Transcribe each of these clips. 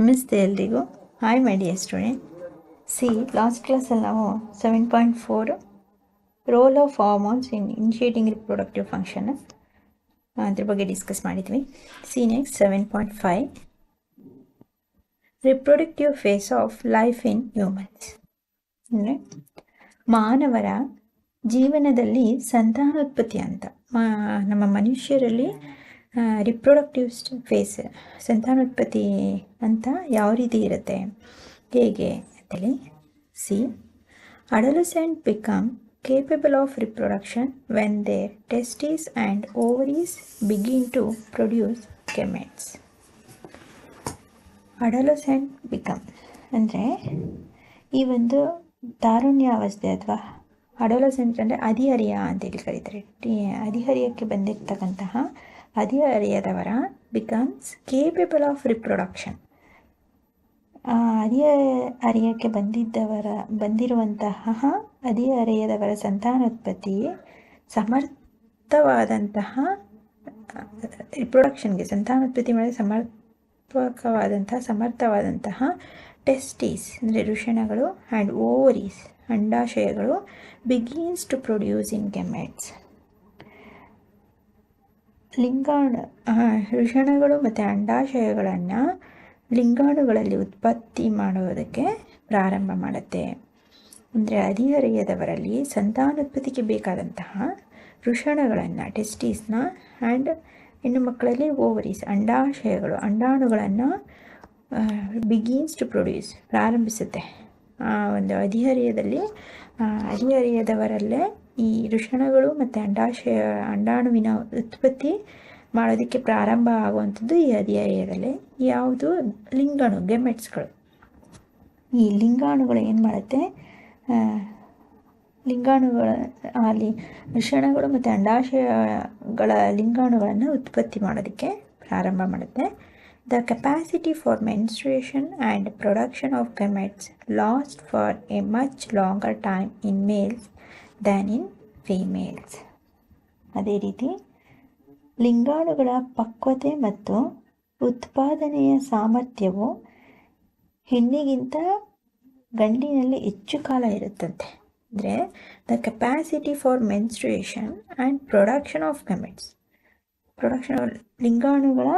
ನಮಸ್ತೆ ಎಲ್ರಿಗೂ hi my dear student see last ಕ್ಲಾಸಲ್ಲಿ ನಾವು seven point four role of hormones in initiating reproductive function ಅದ್ರ ಬಗ್ಗೆ ಡಿಸ್ಕಸ್ ಮಾಡಿದ್ವಿ. See next seven point five reproductive phase of life in humans ಅಂದರೆ ಮಾನವರ ಜೀವನದಲ್ಲಿ ಸಂತಾನೋತ್ಪತ್ತಿ ಅಂತ. ನಮ್ಮ ಮನುಷ್ಯರಲ್ಲಿ ರಿಪ್ರೊಡಕ್ಟಿವ್ ಫೇಸ್ ಸಂತಾನೋತ್ಪತ್ತಿ ಅಂತ ಯಾವ ರೀತಿ ಇರುತ್ತೆ? ಹೇಗೆ ಅಂತೇಳಿ? See adolescent become capable of reproduction when their testes and ovaries begin to produce gametes adolescent become ಅಂದರೆ ಈ ಒಂದು ತಾರುಣ್ಯಾವಸ್ಥೆ ಅಥವಾ ಅಡೋಲಸೆಂಟ್ ಅಂದರೆ ಹದಿಹರಿಯ ಅಂತೇಳಿ ಕರೀತಾರೆ. ಟಿ ಹದಿಹರಿಯಕ್ಕೆ ಬಂದಿರತಕ್ಕಂತಹ ಹದಿಹರಿಯದವರ ಬಿಕಮ್ಸ್ ಕೇಪೆಬಲ್ ಆಫ್ ರಿಪ್ರೊಡಕ್ಷನ್ ಹದಿಹ ಅರಿಯಕ್ಕೆ ಬಂದಿದ್ದವರ, ಬಂದಿರುವಂತಹ ಹದಿಹರೆಯದವರ ಸಂತಾನೋತ್ಪತ್ತಿ ಸಮರ್ಥವಾದಂತಹ ರಿಪ್ರೊಡಕ್ಷನ್ಗೆ ಸಂತಾನೋತ್ಪತ್ತಿ ಮೇಲೆ ಸಮರ್ಪಕವಾದಂತಹ, ಸಮರ್ಥವಾದಂತಹ ಟೆಸ್ಟೀಸ್ ಅಂದರೆ ಋಷಣಗಳು and ovaries ಅಂಡಾಶಯಗಳು begins to produce in gametes ಲಿಂಗಾಣು. ವೃಷಣಗಳು ಮತ್ತು ಅಂಡಾಶಯಗಳನ್ನು ಲಿಂಗಾಣುಗಳಲ್ಲಿ ಉತ್ಪತ್ತಿ ಮಾಡುವುದಕ್ಕೆ ಪ್ರಾರಂಭ ಮಾಡುತ್ತೆ. ಅಂದರೆ ಹದಿಹರೆಯದವರಲ್ಲಿ ಸಂತಾನೋತ್ಪತ್ತಿಗೆ ಬೇಕಾದಂತಹ ವೃಷಣಗಳನ್ನು ಟೆಸ್ಟೀಸ್ನ ಆ್ಯಂಡ್ ಹೆಣ್ಣು ಮಕ್ಕಳಲ್ಲಿ ಓವರೀಸ್, ಅಂಡಾಶಯಗಳು, ಅಂಡಾಣುಗಳನ್ನು ಬಿಗೀನ್ಸ್ ಟು ಪ್ರೊಡ್ಯೂಸ್ ಪ್ರಾರಂಭಿಸುತ್ತೆ. ಆ, ಒಂದು ಹದಿಹರೆಯದಲ್ಲಿ ಹದಿಹರೆಯದವರಲ್ಲೇ ಈ ಋಷಣಗಳು ಮತ್ತು ಅಂಡಾಶಯ, ಅಂಡಾಣುವಿನ ಉತ್ಪತ್ತಿ ಮಾಡೋದಕ್ಕೆ ಪ್ರಾರಂಭ ಆಗುವಂಥದ್ದು ಈ ಅಧ್ಯಾಯದಲ್ಲಿ. ಯಾವುದು? ಲಿಂಗಾಣು ಗೆಮೆಟ್ಸ್ಗಳು ಈ ಲಿಂಗಾಣುಗಳು ಏನು ಮಾಡುತ್ತೆ? ಲಿಂಗಾಣುಗಳ ಅಲ್ಲಿ ಋಷಣಗಳು ಮತ್ತು ಅಂಡಾಶಯಗಳ ಲಿಂಗಾಣುಗಳನ್ನು ಉತ್ಪತ್ತಿ ಮಾಡೋದಕ್ಕೆ ಪ್ರಾರಂಭ ಮಾಡುತ್ತೆ. The capacity for menstruation and production of gametes last for a much longer time in males than in females ಅದೇ ರೀತಿ ಲಿಂಗಾಣುಗಳ ಪಕ್ವತೆ ಮತ್ತು ಉತ್ಪಾದನೆಯ ಸಾಮರ್ಥ್ಯವು ಹೆಣ್ಣಿಗಿಂತ ಗಂಡಿನಲ್ಲಿ ಹೆಚ್ಚು ಕಾಲ ಇರುತ್ತಂತೆ. ಅಂದರೆ the capacity for menstruation and production of gametes production ಲಿಂಗಾಣುಗಳ,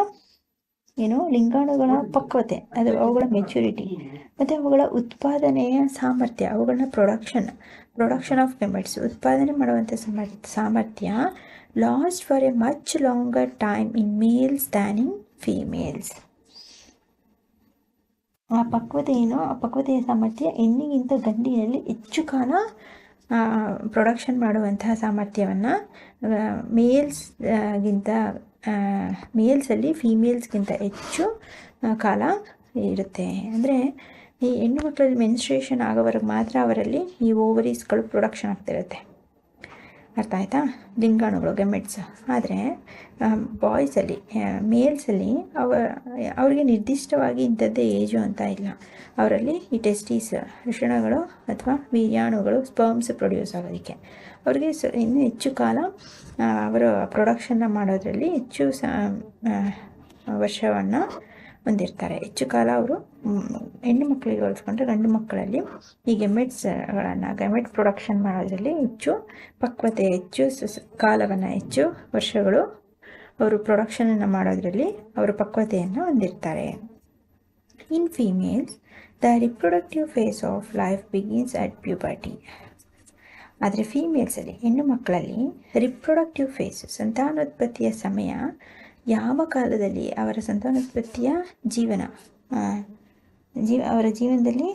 ಏನು, ಲಿಂಗಾಣುಗಳ ಪಕ್ವತೆ, ಅದು ಅವುಗಳ ಮೆಚುರಿಟಿ ಮತ್ತು ಅವುಗಳ ಉತ್ಪಾದನೆಯ ಸಾಮರ್ಥ್ಯ ಅವುಗಳನ್ನ ಪ್ರೊಡಕ್ಷನ್ ಪ್ರೊಡಕ್ಷನ್ ಆಫ್ ಗೆಮೆಟ್ಸ್ ಉತ್ಪಾದನೆ ಮಾಡುವಂಥ ಸಮರ್ ಸಾಮರ್ಥ್ಯ last for a much longer time in males than in females ಆ ಪಕ್ವತೆ ಏನು? ಆ ಪಕ್ವತೆಯ ಸಾಮರ್ಥ್ಯ ಹೆಣ್ಣಿಗಿಂತ ಗಂಡಿನಲ್ಲಿ ಹೆಚ್ಚು ಕಾಲ ಪ್ರೊಡಕ್ಷನ್ ಮಾಡುವಂತಹ ಸಾಮರ್ಥ್ಯವನ್ನು ಮೇಲ್ಸ್ ಗಿಂತ ಮೇಲ್ಸಲ್ಲಿ ಫೀಮೇಲ್ಸ್ಗಿಂತ ಹೆಚ್ಚು ಕಾಲ ಇರುತ್ತೆ. ಅಂದರೆ ಈ ಹೆಣ್ಣು ಮಕ್ಕಳಲ್ಲಿ ಮೆನ್ಸ್ಟ್ರೇಷನ್ ಆಗೋವರೆಗೆ ಮಾತ್ರ ಅವರಲ್ಲಿ ಈ ಓವರೀಸ್ಗಳು ಪ್ರೊಡಕ್ಷನ್ ಆಗ್ತಿರುತ್ತೆ ಅರ್ಥ ಆಯ್ತಾ? ಲಿಂಗಾಣುಗಳು ಗೆಮೆಟ್ಸ್ ಆದರೆ ಬಾಯ್ಸಲ್ಲಿ ಮೇಲ್ಸಲ್ಲಿ ಅವ, ಅವರಿಗೆ ನಿರ್ದಿಷ್ಟವಾಗಿ ಇಂಥದ್ದೇ ಏಜು ಅಂತ ಇಲ್ಲ. ಅವರಲ್ಲಿ ಈ ಟೆಸ್ಟೀಸ್ ಋಷಣಗಳು ಅಥವಾ ವೀರ್ಯಾಣುಗಳು ಸ್ಪರ್ಮ್ಸ್ ಪ್ರೊಡ್ಯೂಸ್ ಆಗೋದಕ್ಕೆ. ಅವರಿಗೆ ಸ, ಇನ್ನೂ ಹೆಚ್ಚು ಕಾಲ ಅವರು ಪ್ರೊಡಕ್ಷನ್ನ ಮಾಡೋದರಲ್ಲಿ ಹೆಚ್ಚು ಸ ವರ್ಷವನ್ನು ಹೊಂದಿರ್ತಾರೆ ಹೆಚ್ಚು ಕಾಲ ಅವರು ಹೆಣ್ಣು ಮಕ್ಕಳಿಗೆ ಹೋಲಿಸ್ಕೊಂಡ್ರೆ ಗಂಡು ಮಕ್ಕಳಲ್ಲಿ ಈ ಗೆಮೆಟ್ಸ್ಗಳನ್ನು ಗೆಮೆಟ್ ಪ್ರೊಡಕ್ಷನ್ ಮಾಡೋದ್ರಲ್ಲಿ ಹೆಚ್ಚು ಪಕ್ವತೆ ಹೆಚ್ಚು ಕಾಲವನ್ನು ಹೆಚ್ಚು, ವರ್ಷಗಳು ಅವರು ಪ್ರೊಡಕ್ಷನನ್ನು ಮಾಡೋದರಲ್ಲಿ ಅವರು ಪಕ್ವತೆಯನ್ನು ಹೊಂದಿರ್ತಾರೆ. In females, the reproductive phase of life begins at puberty. ಆದರೆ ಫೀಮೇಲ್ಸಲ್ಲಿ ಹೆಣ್ಣು ಮಕ್ಕಳಲ್ಲಿ ರಿಪ್ರೊಡಕ್ಟಿವ್ ಫೇಸ್ ಸಂತಾನೋತ್ಪತ್ತಿಯ ಸಮಯ ಯಾವ ಕಾಲದಲ್ಲಿ ಅವರ ಸಂತಾನೋತ್ಪತ್ತಿಯ ಜೀವನ? ಜೀವ, ಅವರ ಜೀವನದಲ್ಲಿ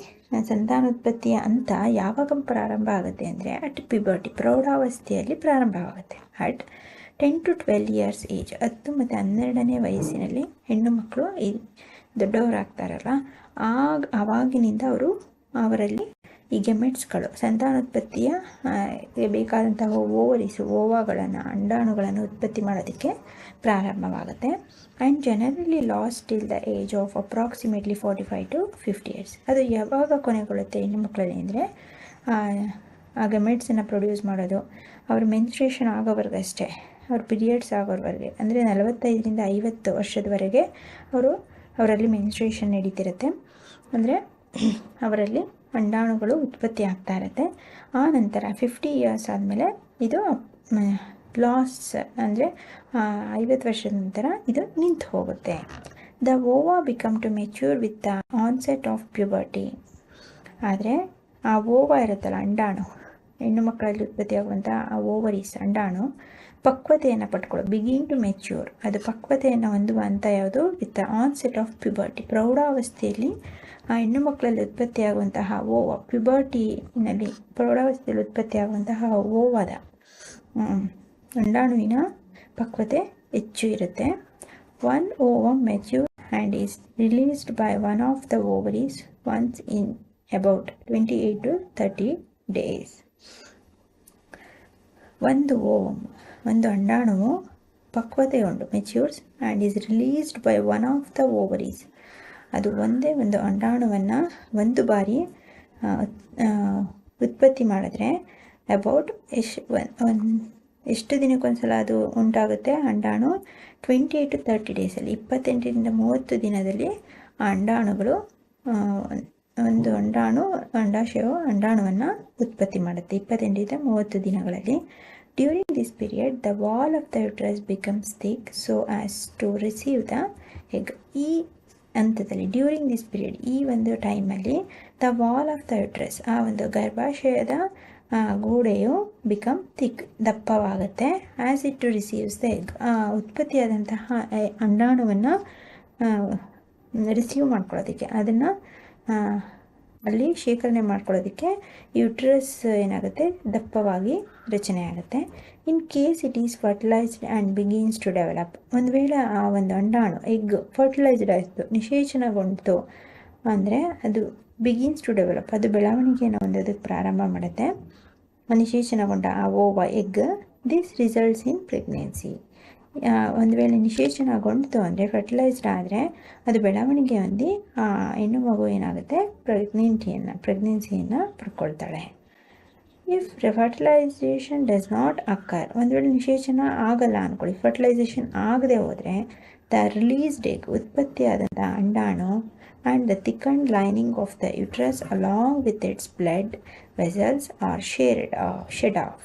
ಸಂತಾನೋತ್ಪತ್ತಿಯ ಅಂತ ಯಾವಾಗ ಪ್ರಾರಂಭ ಆಗುತ್ತೆ ಅಂದರೆ ಅಟ್ ಪಿಬರ್ಟಿ ಪ್ರೌಢಾವಸ್ಥೆಯಲ್ಲಿ ಪ್ರಾರಂಭ ಆಗುತ್ತೆ. At ten to twelve years age ಹತ್ತು ಮತ್ತು ಹನ್ನೆರಡನೇ ವಯಸ್ಸಿನಲ್ಲಿ ಹೆಣ್ಣು ಮಕ್ಕಳು ದೊಡ್ಡವರಾಗ್ತಾರಲ್ಲ, ಆಗ ಆವಾಗಿನಿಂದ ಅವರು ಅವರಲ್ಲಿ ಈ ಗೆಮೆಟ್ಸ್ಗಳು ಸಂತಾನೋತ್ಪತ್ತಿಯ ಬೇಕಾದಂತಹ ಓವರಿಸು, ಓವಾಗಳನ್ನು, ಅಂಡಾಣುಗಳನ್ನು ಉತ್ಪತ್ತಿ ಮಾಡೋದಕ್ಕೆ ಪ್ರಾರಂಭವಾಗುತ್ತೆ. And generally last till the age of approximately forty five to fifty years ಅದು ಯಾವಾಗ ಕೊನೆಗೊಳ್ಳುತ್ತೆ ಹೆಣ್ಣು ಮಕ್ಕಳಲ್ಲಿ ಅಂದರೆ, ಆ ಗೆಮೆಟ್ಸನ್ನು ಪ್ರೊಡ್ಯೂಸ್ ಮಾಡೋದು, ಅವ್ರ ಮೆನ್ಸ್ಟ್ರೇಷನ್ ಆಗೋವರೆಗಷ್ಟೇ ಅವ್ರ ಪೀರಿಯಡ್ಸ್ ಆಗೋವರೆಗೆ, ಅಂದರೆ ನಲವತ್ತೈದರಿಂದ ಐವತ್ತು ವರ್ಷದವರೆಗೆ ಅವರು ಅವರಲ್ಲಿ ಮೆನ್ಸ್ಟ್ರೇಷನ್ ನಡೀತಿರುತ್ತೆ. ಅಂದರೆ ಅವರಲ್ಲಿ ಅಂಡಾಣುಗಳು ಉತ್ಪತ್ತಿ ಆಗ್ತಾ ಇರುತ್ತೆ. ಆ ನಂತರ ಫಿಫ್ಟಿ ಇಯರ್ಸ್ ಆದಮೇಲೆ ಇದು ಲಾಸ್ ಅಂದರೆ ಐವತ್ತು ವರ್ಷದ ನಂತರ ಇದು ನಿಂತು ಹೋಗುತ್ತೆ. The ova become to mature with the onset of puberty ಆದರೆ, ಆ ಓವಾ ಇರುತ್ತಲ್ಲ, ಅಂಡಾಣು. ಹೆಣ್ಣು ಮಕ್ಕಳಲ್ಲಿ ಉತ್ಪತ್ತಿಯಾಗುವಂಥ ಆ ಓವರೀಸ್ ಅಂಡಾಣು ಪಕ್ವತೆಯನ್ನು ಪಟ್ಕೊಳ್ಳೋ ಬಿಗಿನ್ ಟು ಮೆಚ್ಯೂರ್ ಅದು ಪಕ್ವತೆಯನ್ನು ಹೊಂದುವ ಯಾವುದು? With the onset of puberty ಪ್ರೌಢಾವಸ್ಥೆಯಲ್ಲಿ ಆ ಹೆಣ್ಣು ಮಕ್ಕಳಲ್ಲಿ ಉತ್ಪತ್ತಿಯಾಗುವಂತಹ ಓವ ಪ್ಯುಬರ್ಟಿನಲ್ಲಿ ಪ್ರೌಢಾವಸ್ಥೆಯಲ್ಲಿ ಉತ್ಪತ್ತಿಯಾಗುವಂತಹ ಓವಾದ ಅಂಡಾಣುವಿನ ಪಕ್ವತೆ ಹೆಚ್ಚು ಇರುತ್ತೆ. One ovum mature and is released by one of the ovaries once in about twenty eight to thirty days ಒಂದು ಓಮ್, ಒಂದು ಅಂಡಾಣುವು ಪಕ್ವತೆಗೊಂಡು matures and is released by one of the ovaries ಅದು ಒಂದೇ ಒಂದು ಅಂಡಾಣುವನ್ನು ಒಂದು ಬಾರಿ ಉತ್ಪತ್ತಿ ಮಾಡಿದ್ರೆ ಅಬೌಟ್ ಎಷ್ಟು ಒನ್ ಎಷ್ಟು ದಿನಕ್ಕೊಂದ್ಸಲ ಅದು ಉಂಟಾಗುತ್ತೆ? ಅಂಡಾಣು ಟ್ವೆಂಟಿ ಟು ತರ್ಟಿ ಡೇಸಲ್ಲಿ ಇಪ್ಪತ್ತೆಂಟರಿಂದ ಮೂವತ್ತು ದಿನದಲ್ಲಿ ಆ ಅಂಡಾಣುಗಳು ಒಂದು ಅಂಡಾಣು ಅಂಡಾಶಯವು ಅಂಡಾಣುವನ್ನು ಉತ್ಪತ್ತಿ ಮಾಡುತ್ತೆ. ಇಪ್ಪತ್ತೆಂಟರಿಂದ ಮೂವತ್ತು ದಿನಗಳಲ್ಲಿ. During this period the wall of the uterus becomes thick so as to receive the egg ಈ ಹಂತದಲ್ಲಿ ಡ್ಯೂರಿಂಗ್ ದಿಸ್ ಪೀರಿಯಡ್ ಈ ಒಂದು ಟೈಮಲ್ಲಿ the wall of the uterus ಆ ಒಂದು ಗರ್ಭಾಶಯದ ಗೋಡೆಯು become thick ದಪ್ಪವಾಗುತ್ತೆ. As it to receives the egg ಉತ್ಪತ್ತಿಯಾದಂತಹ ಅಂಡಾಣುವನ್ನು ರಿಸೀವ್ ಮಾಡ್ಕೊಳ್ಳೋದಕ್ಕೆ. ಅದನ್ನು ಅಲ್ಲಿ ಶೇಖರಣೆ ಮಾಡ್ಕೊಳ್ಳೋದಕ್ಕೆ ಯುಟ್ರಸ್ ಏನಾಗುತ್ತೆ? ದಪ್ಪವಾಗಿ ರಚನೆ ಆಗುತ್ತೆ. In case it is fertilised and begins to develop ಒಂದು ವೇಳೆ ಆ ಒಂದು ಅಂಡಾಣು ಎಗ್ ಫರ್ಟಿಲೈಸ್ಡ್ ಆಯಿತು ನಿಷೇಚನಗೊಂಡಿತು ಅಂದರೆ ಅದು ಬಿಗಿನ್ಸ್ ಟು ಡೆವಲಪ್ ಅದು ಬೆಳವಣಿಗೆಯನ್ನು ಹೊಂದೋದಕ್ಕೆ ಪ್ರಾರಂಭ ಮಾಡುತ್ತೆ. ನಿಷೇಚನಗೊಂಡ ಆ ova egg this results in pregnancy ಒಂದು ವೇಳೆ ನಿಷೇಚನಗೊಂಡಿತು ಅಂದರೆ ಫರ್ಟಿಲೈಸ್ಡ್ ಆದರೆ ಅದು ಬೆಳವಣಿಗೆ ಹೊಂದಿ ಹೆಣ್ಣು ಮಗು ಏನಾಗುತ್ತೆ? ಪ್ರೆಗ್ನೆಂಟಿಯನ್ನು ಪ್ರೆಗ್ನೆನ್ಸಿಯನ್ನು ಪಡ್ಕೊಳ್ತಾಳೆ. If fertilisation does not occur ಒಂದು ವೇಳೆ ನಿಷೇಚನ ಆಗಲ್ಲ ಅಂದ್ಕೊಳ್ಳಿ ಫರ್ಟಿಲೈಸೇಷನ್ ಆಗದೆ ಹೋದರೆ ದ ರಿಲೀಸ್ಡ್ ಡೇಗ್ ಉತ್ಪತ್ತಿಯಾದಂಥ ಅಂಡಾಣು and the thickened lining of the uterus along with its blood vessels are shared shed off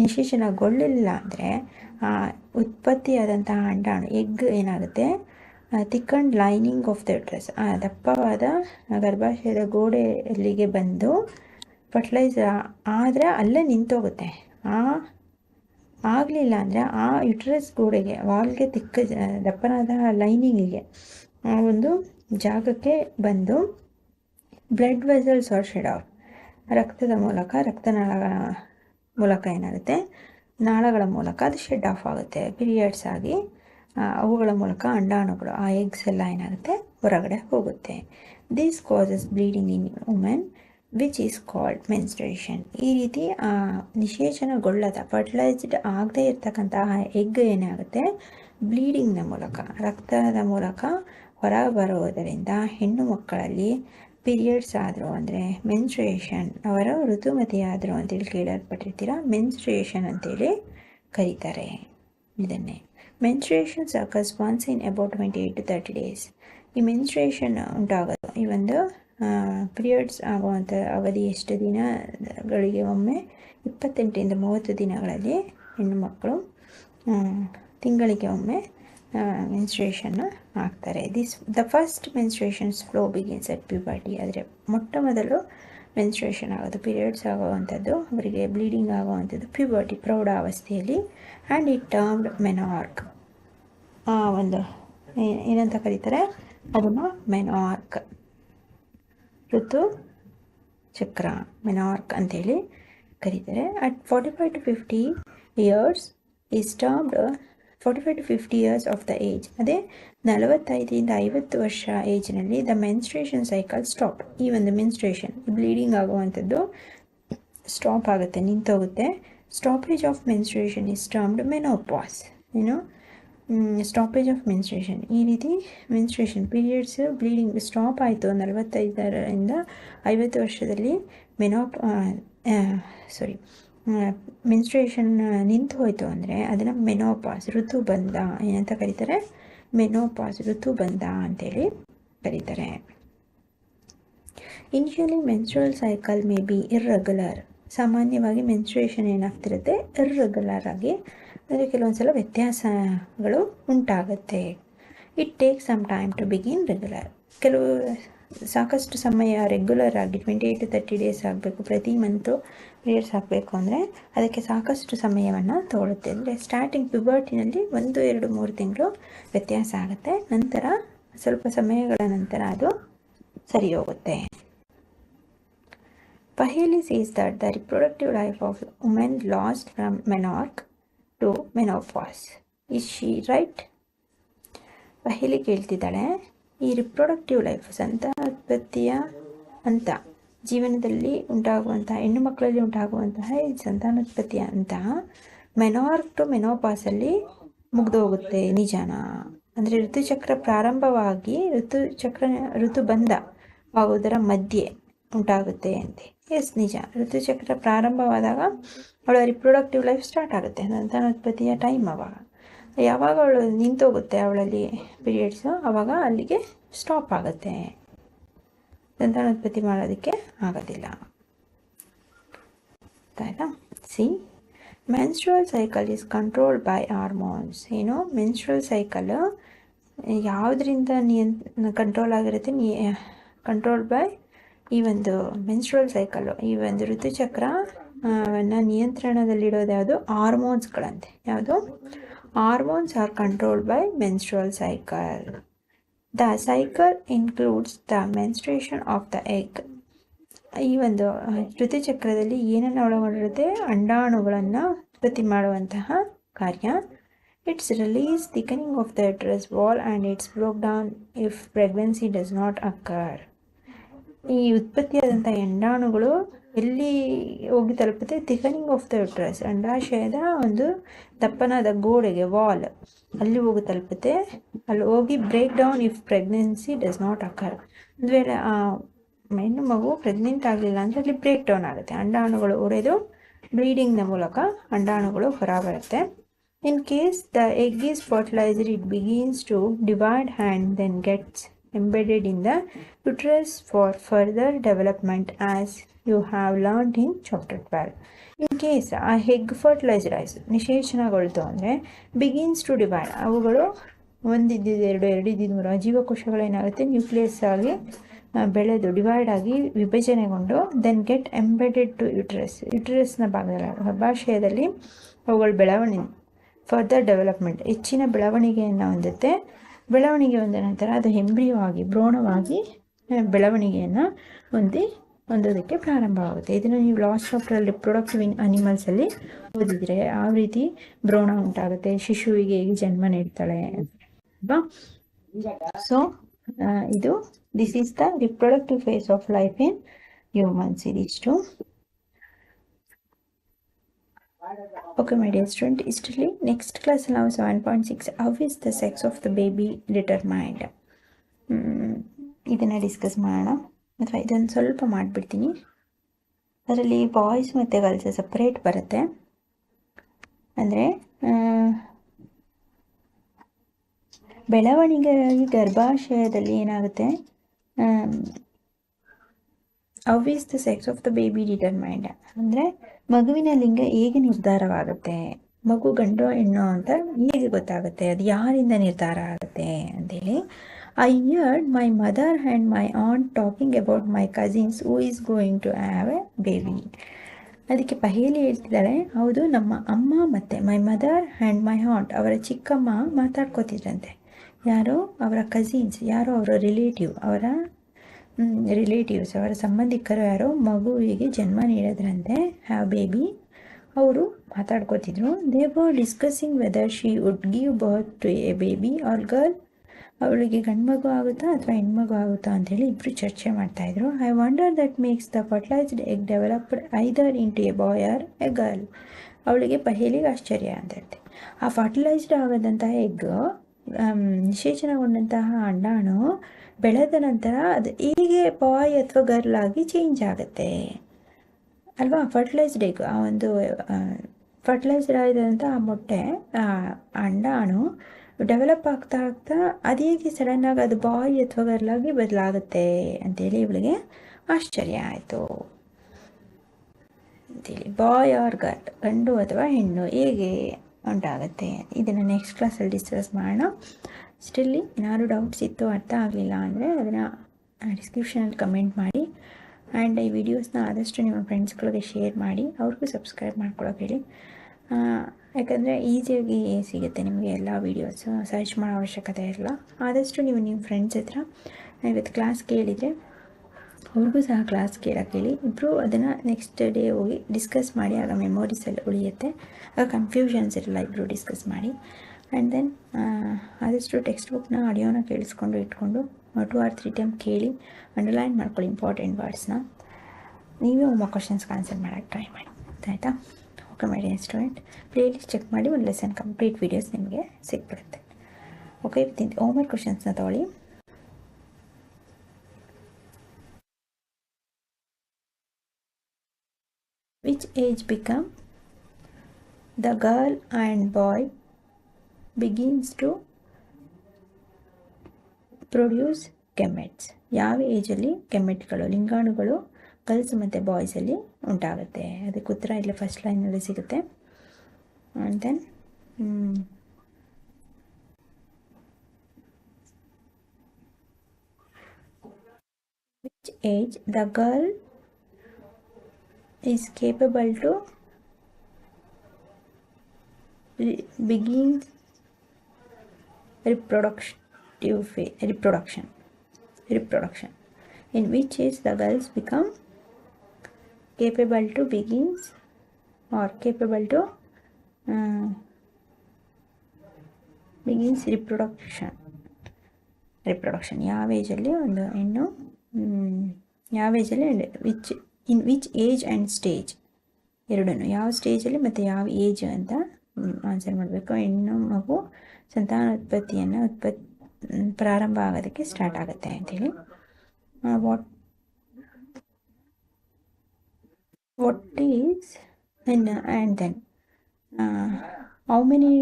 ನಿಶೇಚನಗೊಳ್ಳಿಲ್ಲ ಅಂದರೆ ಉತ್ಪತ್ತಿಯಾದಂತಹ ಅಂಡಾಣು ಎಗ್ ಏನಾಗುತ್ತೆ? ತಿಕ್ಕಂಡ್ ಲೈನಿಂಗ್ ಆಫ್ ದ ಆ, ದಪ್ಪವಾದ ಗರ್ಭಾಶಯದ ಗೋಡೆಯಲ್ಲಿಗೆ ಬಂದು ಫರ್ಟಿಲೈಸರ್ ಆದರೆ ಅಲ್ಲೇ ನಿಂತೋಗುತ್ತೆ. ಆ, ಆಗಲಿಲ್ಲ ಅಂದರೆ ಆ ಯುಟ್ರಸ್ ಗೋಡೆಗೆ, ವಾಲ್ಗೆ ತಿಕ್ಕ ದಪ್ಪನಾದ ಲೈನಿಂಗಿಗೆ ಆ ಒಂದು ಜಾಗಕ್ಕೆ ಬಂದು blood vessels are shed off ರಕ್ತದ ಮೂಲಕ, ರಕ್ತನಾಳಗಳ ಮೂಲಕ ಏನಾಗುತ್ತೆ? ನಾಳಗಳ ಮೂಲಕ ಅದು ಶೆಡ್ ಆಫ್ ಆಗುತ್ತೆ. ಪಿರಿಯಡ್ಸ್ ಆಗಿ ಅವುಗಳ ಮೂಲಕ ಅಂಡಾಣುಗಳು, ಆ ಎಗ್ಸ್ ಎಲ್ಲ ಏನಾಗುತ್ತೆ? ಹೊರಗಡೆ ಹೋಗುತ್ತೆ. This causes bleeding in women which is called menstruation ಈ ರೀತಿ ನಿಶೇಚನಗೊಳ್ಳದ ಫರ್ಟಿಲೈಸ್ಡ್ ಆಗದೇ ಇರ್ತಕ್ಕಂತಹ ಎಗ್ ಏನಾಗುತ್ತೆ? ಬ್ಲೀಡಿಂಗ್ನ ಮೂಲಕ, ರಕ್ತದ ಮೂಲಕ ಹೊರ ಬರುವುದರಿಂದ ಹೆಣ್ಣು ಮಕ್ಕಳಲ್ಲಿ ಪೀರಿಯಡ್ಸ್ ಆದರು ಅಂದರೆ ಮೆನ್ಸ್ಟ್ರೇಷನ್, ಅವರ ಋತುಮತಿಯಾದರು ಅಂತೇಳಿ ಕೇಳಲ್ಪಟ್ಟಿರ್ತೀರ? ಮೆನ್ಸ್ಟ್ರೇಷನ್ ಅಂತೇಳಿ ಕರೀತಾರೆ ಇದನ್ನೇ. Menstruations occurs once in about twenty eight to thirty days ಈ ಮೆನ್ಸ್ಟ್ರೇಷನ್ ಉಂಟಾಗೋದು, ಈ ಒಂದು ಪೀರಿಯಡ್ಸ್ ಆಗುವಂಥ ಅವಧಿ ಎಷ್ಟು ದಿನಗಳಿಗೆ ಒಮ್ಮೆ? ಇಪ್ಪತ್ತೆಂಟರಿಂದ ಮೂವತ್ತು ದಿನಗಳಲ್ಲಿ ಹೆಣ್ಣು ಮಕ್ಕಳು ತಿಂಗಳಿಗೆ ಒಮ್ಮೆ ಮೆನ್ಸ್ಟ್ರೇಷನ್ನ ಹಾಕ್ತಾರೆ this the first menstruations flow begins at puberty ಆದರೆ ಮೊಟ್ಟ ಮೊದಲು ಮೆನ್ಸ್ಟ್ರೇಷನ್ ಆಗೋದು ಪೀರಿಯಡ್ಸ್ ಆಗುವಂಥದ್ದು, ಅವರಿಗೆ ಬ್ಲೀಡಿಂಗ್ ಆಗುವಂಥದ್ದು ಪ್ಯೂಬರ್ಟಿ ಪ್ರೌಢಾವಸ್ಥೆಯಲ್ಲಿ ಆ್ಯಂಡ್ ಇಟ್ ಟರ್ಮ್ಡ್ ಮೆನಾರ್ಕ್ ಒಂದು ಏನಂತ ಕರೀತಾರೆ? ಅದನ್ನು ಮೆನಾರ್ಕ್ ಋತು ಚಕ್ರ ಮೆನಾರ್ಕ್ ಅಂತೇಳಿ ಕರೀತಾರೆ. At forty five to fifty years is termed forty five to fifty years of the age ಅದೇ ನಲವತ್ತೈದರಿಂದ ಐವತ್ತು ವರ್ಷ ಏಜ್ನಲ್ಲಿ ದ ಮೆನ್ಸ್ಟ್ರೇಷನ್ ಸೈಕಲ್ ಸ್ಟಾಪ್ ಈ ಒಂದು ಮೆನ್ಸ್ಟ್ರೇಷನ್ ಬ್ಲೀಡಿಂಗ್ ಆಗುವಂಥದ್ದು ಸ್ಟಾಪ್ ಆಗುತ್ತೆ, ನಿಂತೋಗುತ್ತೆ. Stoppage of menstruation is termed menopause ಏನು? ಸ್ಟಾಪೇಜ್ ಆಫ್ ಮೆನ್ಸ್ಟ್ರೇಷನ್ ಈ ರೀತಿ ಮೆನ್ಸ್ಟ್ರೇಷನ್ ಪೀರಿಯಡ್ಸ್ ಬ್ಲೀಡಿಂಗ್ ಸ್ಟಾಪ್ ಆಯಿತು ನಲವತ್ತೈದರಿಂದ ಐವತ್ತು ವರ್ಷದಲ್ಲಿ ಮೆನೋಪ್ ಸಾರಿ ಮೆನ್ಸ್ಟ್ರೇಷನ್ ನಿಂತು ಹೋಯಿತು ಅಂದರೆ ಅದನ್ನು ಮೆನೋಪಾಸ್ ಋತು ಬಂದ ಏನಂತ ಕರೀತಾರೆ? ಮೆನೋಪಾಸ್ ಋತು ಬಂದ ಅಂತೇಳಿ ಕರೀತಾರೆ. Initially menstrual cycle may be irregular ಸಾಮಾನ್ಯವಾಗಿ ಮೆನ್ಸ್ಟ್ರೇಷನ್ ಏನಾಗ್ತಿರುತ್ತೆ? ಇರ್ರೆಗ್ಯುಲರ್ ಆಗಿ. ಅಂದರೆ ಕೆಲವೊಂದು ಸಲ ವ್ಯತ್ಯಾಸಗಳು ಉಂಟಾಗುತ್ತೆ. It take some time to begin regular ಕೆಲವು ಸಾಕಷ್ಟು ಸಮಯ ರೆಗ್ಯುಲರ್ ಆಗಿ twenty eight to thirty days ಆಗಬೇಕು ಪ್ರತಿ ಮಂತು ಪೀರಿಯಡ್ಸ್ ಹಾಕಬೇಕು ಅಂದರೆ ಅದಕ್ಕೆ ಸಾಕಷ್ಟು ಸಮಯವನ್ನು ತಗೊಳುತ್ತೆ ಅಂದರೆ ಸ್ಟಾರ್ಟಿಂಗ್ ಪ್ಯುಬರ್ಟಿನಲ್ಲಿ ಒಂದು, ಎರಡು, ಮೂರು ತಿಂಗಳು ವ್ಯತ್ಯಾಸ ಆಗುತ್ತೆ. ನಂತರ ಸ್ವಲ್ಪ ಸಮಯಗಳ ನಂತರ ಅದು ಸರಿ ಹೋಗುತ್ತೆ. Paheli sees that the reproductive life of women last from menarche to menopause is she right Paheli ಕೇಳ್ತಿದ್ದಾಳೆ, ಈ ರಿಪ್ರೊಡಕ್ಟಿವ್ ಲೈಫ್ ಸಂತಾನೋತ್ಪತ್ತಿಯ ಹಂತ ಜೀವನದಲ್ಲಿ ಉಂಟಾಗುವಂತಹ, ಹೆಣ್ಣು ಮಕ್ಕಳಲ್ಲಿ ಉಂಟಾಗುವಂತಹ ಈ ಸಂತಾನೋತ್ಪತ್ತಿ ಅಂತ ಮೆನೋರ್ ಟು ಮೆನೋಪಾಸಲ್ಲಿ ಮುಗ್ದೋಗುತ್ತೆ ನಿಜಾನ. ಅಂದರೆ ಋತುಚಕ್ರ ಪ್ರಾರಂಭವಾಗಿ ಋತುಚಕ್ರ ಋತುಬಂಧ ಆಗುವುದರ ಮಧ್ಯೆ ಉಂಟಾಗುತ್ತೆ ಅಂತೆ. ಎಸ್ ನಿಜ. ಋತುಚಕ್ರ ಪ್ರಾರಂಭವಾದಾಗ ಅವಳ ರಿಪ್ರೊಡಕ್ಟಿವ್ ಲೈಫ್ ಸ್ಟಾರ್ಟ್ ಆಗುತ್ತೆ, ಸಂತಾನೋತ್ಪತ್ತಿಯ ಟೈಮ್ ಅವಾಗ. ಯಾವಾಗ ಅವಳು ನಿಂತೋಗುತ್ತೆ ಅವಳಲ್ಲಿ ಪೀರಿಯಡ್ಸು ಅವಾಗ ಅಲ್ಲಿಗೆ ಸ್ಟಾಪ್ ಆಗುತ್ತೆ. ಸಂತಾನೋತ್ಪತ್ತಿ ಮಾಡೋದಕ್ಕೆ ಆಗೋದಿಲ್ಲ. ಆಯಿತಾ? See menstrual cycle is control by hormones ಏನು? ಮೆನ್ಸ್ಟ್ರಲ್ ಸೈಕಲ್ ಯಾವುದರಿಂದ ನಿಯಂತ್ರ ಕಂಟ್ರೋಲ್ ಆಗಿರುತ್ತೆ? ನೀ ಕಂಟ್ರೋಲ್ ಬೈ ಈ ಒಂದು ಮೆನ್ಸ್ಟ್ರಲ್ ಸೈಕಲ್ಲು ಈ ಒಂದು ಋತುಚಕ್ರ ನಿಯಂತ್ರಣದಲ್ಲಿಡೋದು ಯಾವುದು? ಹಾರ್ಮೋನ್ಸ್ಗಳಂತೆ ಯಾವುದು? Hormones are controlled by menstrual cycle the cycle includes the menstruation of the egg ಈ ಒಂದು ಋತುಚಕ್ರದಲ್ಲಿ ಏನನ್ನು ಒಳಗೊಂಡಿರುತ್ತೆ ಅಂಡಾಣುಗಳನ್ನು ಉತ್ಪತ್ತಿ ಮಾಡುವಂತಹ ಕಾರ್ಯ. It's release thickening of the dress wall and it's broke down if pregnancy does not occur ಈ ಉತ್ಪತ್ತಿಯಾದಂಥ ಎಂಡಾಣುಗಳು ಎಲ್ಲಿ ಹೋಗಿ ತಲುಪುತ್ತೆ? ಥಿಕನಿಂಗ್ ಆಫ್ ದ ಯುಟ್ರಸ್ ಅಂಡಾಶಯದ ಒಂದು ದಪ್ಪನಾದ ಗೋಡೆಗೆ ವಾಲ್ ಅಲ್ಲಿ ಹೋಗಿ ತಲುಪುತ್ತೆ. ಅಲ್ಲಿ ಹೋಗಿ break down if pregnancy does not occur ಒಂದು ವೇಳೆ ಹೆಣ್ಣು ಮಗು ಪ್ರೆಗ್ನೆಂಟ್ ಆಗಲಿಲ್ಲ ಅಂದರೆ ಅಲ್ಲಿ ಬ್ರೇಕ್ ಡೌನ್ ಆಗುತ್ತೆ. ಅಂಡಾಣುಗಳು ಒಡೆದು ಬ್ಲೀಡಿಂಗ್ನ ಮೂಲಕ ಅಂಡಾಣುಗಳು ಹೊರ ಬರುತ್ತೆ in case the egg is fertiliser it begins to divide and then gets embedded in the uterus for further development as you have learned in chapter 12 in case ಆ ಹೆಗ್ ಫರ್ಟಿಲೈಸರ್ ಆಯ್ತು ನಿಶೇಚನಗೊಳ್ತು ಅಂದರೆ ಬಿಗಿನ್ಸ್ ಟು ಡಿವೈಡ್ ಅವುಗಳು ಒಂದಿದ್ದಿದ್ದು ಎರಡು ಎರಡು ಇದ್ದಿದ್ದು ಮೂರು ಜೀವಕೋಶಗಳೇನಾಗುತ್ತೆ nucleus ಆಗಿ ಬೆಳೆದು ಡಿವೈಡ್ ಆಗಿ ವಿಭಜನೆಗೊಂಡು then get embedded to uterus ಯುಟ್ರಸ್ನ ಭಾಗದಲ್ಲಿ ಗರ್ಭಾಶಯದಲ್ಲಿ ಅವುಗಳ ಬೆಳವಣಿಗೆ ಫರ್ದರ್ ಡೆವಲಪ್ಮೆಂಟ್ ಹೆಚ್ಚಿನ ಬೆಳವಣಿಗೆಯನ್ನು ಹೊಂದುತ್ತೆ. ಬೆಳವಣಿಗೆ ಹೊಂದ ನಂತರ ಅದು ಹೆಂಬ್ರಿಯವಾಗಿ, ಭ್ರೂಣವಾಗಿ ಬೆಳವಣಿಗೆಯನ್ನು ಹೊಂದಿ ಹೊಂದೋದಕ್ಕೆ ಪ್ರಾರಂಭವಾಗುತ್ತೆ. ಇದನ್ನು ನೀವು ಲಾಸ್ಟ್ ಚಾಪ್ಟರಲ್ಲಿ ಪ್ರೊಡಕ್ಟಿವ್ ಇನ್ ಅನಿಮಲ್ಸಲ್ಲಿ ಓದಿದರೆ ಆ ರೀತಿ ಭ್ರೂಣ ಉಂಟಾಗುತ್ತೆ. ಶಿಶುವಿಗೆ ಹೇಗೆ ಜನ್ಮ ನೀಡ್ತಾಳೆ ಅಲ್ವಾ ಸೊ ಇದು this is the reproductive phase of life in humans ಇದಿಷ್ಟು ಓಕೆ ಮೈ ಡಿಯರ್ ಸ್ಟೂಡೆಂಟ್ ಇಷ್ಟರಲ್ಲಿ ನೆಕ್ಸ್ಟ್ ಕ್ಲಾಸಲ್ಲಿ ನಾವು seven point six how is the sex of the baby determined ಇದನ್ನು ಡಿಸ್ಕಸ್ ಮಾಡೋಣ. ಅಥವಾ ಇದನ್ನು ಸ್ವಲ್ಪ ಮಾಡಿಬಿಡ್ತೀನಿ. ಅದರಲ್ಲಿ ಬಾಯ್ಸ್ ಮತ್ತು ಗರ್ಲ್ಸ್ ಸಪ್ರೇಟ್ ಬರುತ್ತೆ. ಅಂದರೆ ಬೆಳವಣಿಗೆಯಾಗಿ ಗರ್ಭಾಶಯದಲ್ಲಿ ಏನಾಗುತ್ತೆ? How is the sex of the baby determined ಅಂದರೆ ಮಗುವಿನ ಲಿಂಗ ಹೇಗೆ ನಿರ್ಧಾರವಾಗುತ್ತೆ? ಮಗು ಗಂಡು ಹೆಣ್ಣು ಅಂತ ಹೇಗೆ ಗೊತ್ತಾಗುತ್ತೆ? ಅದು ಯಾರಿಂದ ನಿರ್ಧಾರ ಆಗುತ್ತೆ ಅಂತೇಳಿ I heard my mother and my aunt talking about my cousins who is going to have a baby ಅದಕ್ಕೆ ಪಹೇಲಿ ಹೇಳ್ತಿದ್ದಾರೆ, ಹೌದು, ನಮ್ಮ ಅಮ್ಮ ಮತ್ತು my mother and my aunt ಅವರ ಚಿಕ್ಕಮ್ಮ ಮಾತಾಡ್ಕೋತಿದ್ರಂತೆ. ಯಾರು? ಅವರ ಕಸಿನ್ಸ್ ಯಾರು? ಅವರ ರಿಲೇಟಿವ್ ಅವರ ರಿಲೇಟಿವ್ಸ್ ಅವರ ಸಂಬಂಧಿಕರು ಯಾರೋ ಮಗುವಿಗೆ ಜನ್ಮ ನೀಡಿದ್ರಂತೆ ಹ್ಯಾವ್ ಬೇಬಿ ಅವರು ಮಾತಾಡ್ಕೋತಿದ್ರು. They were discussing whether she would give birth to a baby or girl ಅವಳಿಗೆ ಗಂಡ್ಮಗು ಆಗುತ್ತಾ ಅಥವಾ ಹೆಣ್ಮಗು ಆಗುತ್ತಾ ಅಂತೇಳಿ ಇಬ್ಬರು ಚರ್ಚೆ ಮಾಡ್ತಾಯಿದ್ರು. I wonder that makes the fertilised egg developed either in to a boy or a girl ಅವಳಿಗೆ ಪಹೇಲಿಗೆ ಆಶ್ಚರ್ಯ ಅಂತ ಹೇಳ್ತೆ ಆ ಫರ್ಟಿಲೈಸ್ಡ್ ಆಗದಂತಹ ಎಗ್ ನಿಷೇಚನಗೊಂಡಂತಹ ಅಂಡಾಣು ಬೆಳೆದ ನಂತರ ಅದು ಹೀಗೆ ಬಾಯ್ ಅಥವಾ ಗರ್ಲ್ ಆಗಿ ಚೇಂಜ್ ಆಗುತ್ತೆ. ಅಲ್ವಾ? ಫರ್ಟಿಲೈಸ್ಡ್ ಎಗ್ ಆ ಒಂದು ಫರ್ಟಿಲೈಸ್ಡ್ ಆಗಿದಂಥ ಆ ಮೊಟ್ಟೆ ಅಂಡಾಣು ಡೆವಲಪ್ ಆಗ್ತಾ ಆಗ್ತಾ ಅದು ಹೇಗೆ ಸಡನ್ನಾಗಿ ಅದು ಬಾಯ್ ಅಥವಾ ಗರ್ಲಾಗಿ ಬದಲಾಗುತ್ತೆ ಅಂತೇಳಿ ಇವಳಿಗೆ ಆಶ್ಚರ್ಯ ಆಯಿತು. ಅಂತೇಳಿ, ಬಾಯ್ ಆರ್ ಗರ್ಲ್, ಗಂಡು ಅಥವಾ ಹೆಣ್ಣು ಹೇಗೆ ಉಂಟಾಗುತ್ತೆ? ಇದನ್ನು ನೆಕ್ಸ್ಟ್ ಕ್ಲಾಸಲ್ಲಿ ಡಿಸ್ಕಸ್ ಮಾಡೋಣ. ಸ್ಟಿಲ್ಲಿ ಏನಾದ್ರು ಡೌಟ್ಸ್ ಇತ್ತು ಅರ್ಥ ಆಗಲಿಲ್ಲ ಅಂದರೆ ಅದನ್ನು ಡಿಸ್ಕ್ರಿಪ್ಷನಲ್ಲಿ ಕಮೆಂಟ್ ಮಾಡಿ. ಆ್ಯಂಡ್ ಈ ವಿಡಿಯೋಸ್ನ ಆದಷ್ಟು ನಿಮ್ಮ ಫ್ರೆಂಡ್ಸ್ಗಳಿಗೆ ಶೇರ್ ಮಾಡಿ. ಅವ್ರಿಗೂ ಸಬ್ಸ್ಕ್ರೈಬ್ ಮಾಡ್ಕೊಳಕ್ಕೆ ಹೇಳಿ. ಯಾಕಂದರೆ ಈಸಿಯಾಗಿ ಸಿಗುತ್ತೆ ನಿಮಗೆ ಎಲ್ಲ ವೀಡಿಯೋಸು ಸರ್ಚ್ ಮಾಡೋ ಅವಶ್ಯಕತೆ ಇಲ್ಲ. ಆದಷ್ಟು ನೀವು ನಿಮ್ಮ ಫ್ರೆಂಡ್ಸ್ ಹತ್ರ ಇವತ್ತು ಕ್ಲಾಸ್ ಕೇಳಿದರೆ ಅವ್ರಿಗೂ ಸಹ ಕ್ಲಾಸ್ ಕೇಳೋಕ್ಕೆ ಹೇಳಿ. ಇಬ್ಬರು ಅದನ್ನು ನೆಕ್ಸ್ಟ್ ಡೇ ಹೋಗಿ ಡಿಸ್ಕಸ್ ಮಾಡಿ, ಆಗ ಮೆಮೊರೀಸಲ್ಲಿ ಉಳಿಯುತ್ತೆ. ಆಗ ಕನ್ಫ್ಯೂಷನ್ಸ್ ಇರಲ್ಲ ಇಬ್ಬರು ಡಿಸ್ಕಸ್ ಮಾಡಿ. ಆ್ಯಂಡ್ ದೆನ್ ಆದಷ್ಟು ಟೆಕ್ಸ್ಟ್ ಬುಕ್ನ ಆಡಿಯೋನ ಕೇಳಿಸ್ಕೊಂಡು ಇಟ್ಕೊಂಡು ಟು ಆರ್ ತ್ರೀ ಟೈಮ್ ಕೇಳಿ ಅಂಡರ್ಲೈನ್ ಮಾಡ್ಕೊಳ್ಳಿ ಇಂಪಾರ್ಟೆಂಟ್ ವರ್ಡ್ಸ್ನ ನೀವೇ ಒಮ್ಮ ಕ್ವಶನ್ಸ್ಗೆ ಆನ್ಸರ್ ಮಾಡೋಕ್ಕೆ ಟ್ರೈ ಮಾಡಿ. ಆಯಿತಾ? ಓಕೆ ಮಾಡಿ ಸ್ಟೂಡೆಂಟ್ ಪ್ಲೇಲಿಸ್ಟ್ ಚೆಕ್ ಮಾಡಿ, ಒಂದು ಲೆಸನ್ ಕಂಪ್ಲೀಟ್ ವೀಡಿಯೋಸ್ ನಿಮಗೆ ಸಿಕ್ಬಿಡುತ್ತೆ ಓಕೆ ಇವತ್ತಿನ ಹೋಮ್ವರ್ಕ್ ಕ್ವಶನ್ಸ್ನ ತೊಗೊಳ್ಳಿ. Which age become the girl and boy begins to produce gametes ಯಾವ ಏಜಲ್ಲಿ ಕೆಮೆಟ್ಗಳು ಲಿಂಗಾಣುಗಳು ಗರ್ಲ್ಸ್ ಮತ್ತು ಬಾಯ್ಸಲ್ಲಿ ಉಂಟಾಗುತ್ತೆ? ಅದಕ್ಕೆ ಉತ್ತರ ಇಲ್ಲಿ ಫಸ್ಟ್ ಲೈನಲ್ಲಿ ಸಿಗುತ್ತೆ. And then which age the girl is capable to begins reproductive phase, reproduction reproduction in which age the girls become capable to begins or capable to uh, begins reproduction reproduction ಯಾವ ಏಜಲ್ಲಿ ಒಂದು ಹೆಣ್ಣು ಯಾವ ಏಜಲ್ಲಿ which in which age and stage ಎರಡನ್ನು ಯಾವ ಸ್ಟೇಜಲ್ಲಿ ಮತ್ತು ಯಾವ ಏಜ್ ಅಂತ ಆನ್ಸರ್ ಮಾಡಬೇಕು ಹೆಣ್ಣು ಮಗು ಸಂತಾನೋತ್ಪತ್ತಿಯನ್ನು ಉತ್ಪತ್ ಮ್, ಪ್ರಾರಂಭ ಆಗೋದಕ್ಕೆ ಸ್ಟಾರ್ಟ್ ಆಗುತ್ತೆ ಅಂಥೇಳಿ what what is then and then how many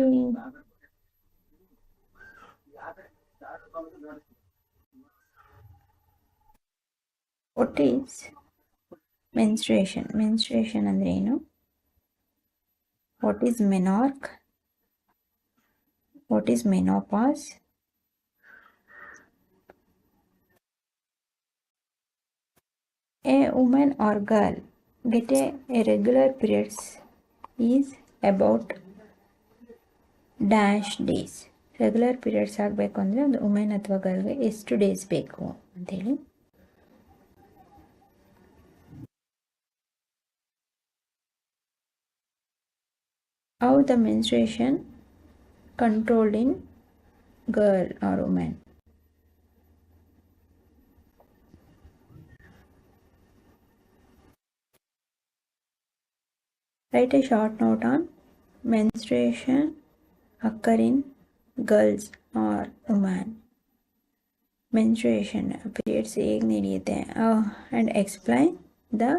what is menstruation menstruation ಅಂದರೆ ಏನು? What is menarche what is menopause A woman or girl get a, a regular periods is about dash days regular periods ಆಗಬೇಕು ಅಂದರೆ ಒಂದು women ಅಥವಾ ಗರ್ಲ್ಗೆ ಎಷ್ಟು days ಬೇಕು ಅಂತೇಳಿ how the menstruation controlled in girl or woman. Write a short note on menstruation occur in girls or woman. Menstruation periods एक नहीं रहते हैं oh, and explain the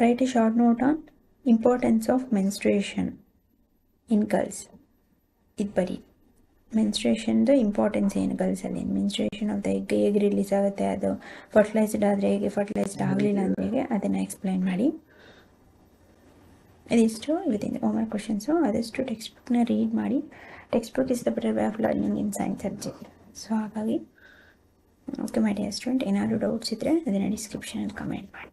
write a short note on importance of menstruation. In girls. ಇದು ಬರೀ ಮೆನ್ಸ್ಟ್ರೇಷನ್ದು importance ಏನು ಗರ್ಲ್ಸಲ್ಲಿ menstruation the egg ಹೇಗೆ ರಿಲೀಸ್ ಆಗುತ್ತೆ, ಅದು ಫರ್ಟಿಲೈಸ್ಡ್ ಆದರೆ ಹೇಗೆ ಫರ್ಟಿಲೈಸ್ಡ್ ಆಗಲಿಲ್ಲ ಅಂದರೆ ಹೇಗೆ, ಅದನ್ನು ಎಕ್ಸ್ಪ್ಲೈನ್ ಮಾಡಿ. ಇದಿಷ್ಟು ಇವತ್ತಿನ ಹೋಮ್ವರ್ಕ್ ಕ್ವಶನ್ಸು ಅದಷ್ಟು ಟೆಕ್ಸ್ಟ್ ಬುಕ್ನ ರೀಡ್ ಮಾಡಿ. Text book is the better way of learning in science subject so ಹಾಗಾಗಿ ಓಕೆ ಮಾಡಿ ಸ್ಟೂಡೆಂಟ್ ಏನಾದರೂ ಡೌಟ್ಸ್ ಇದ್ದರೆ ಅದನ್ನು ಡಿಸ್ಕ್ರಿಪ್ಷನಲ್ಲಿ ಕಮೆಂಟ್ ಮಾಡಿ.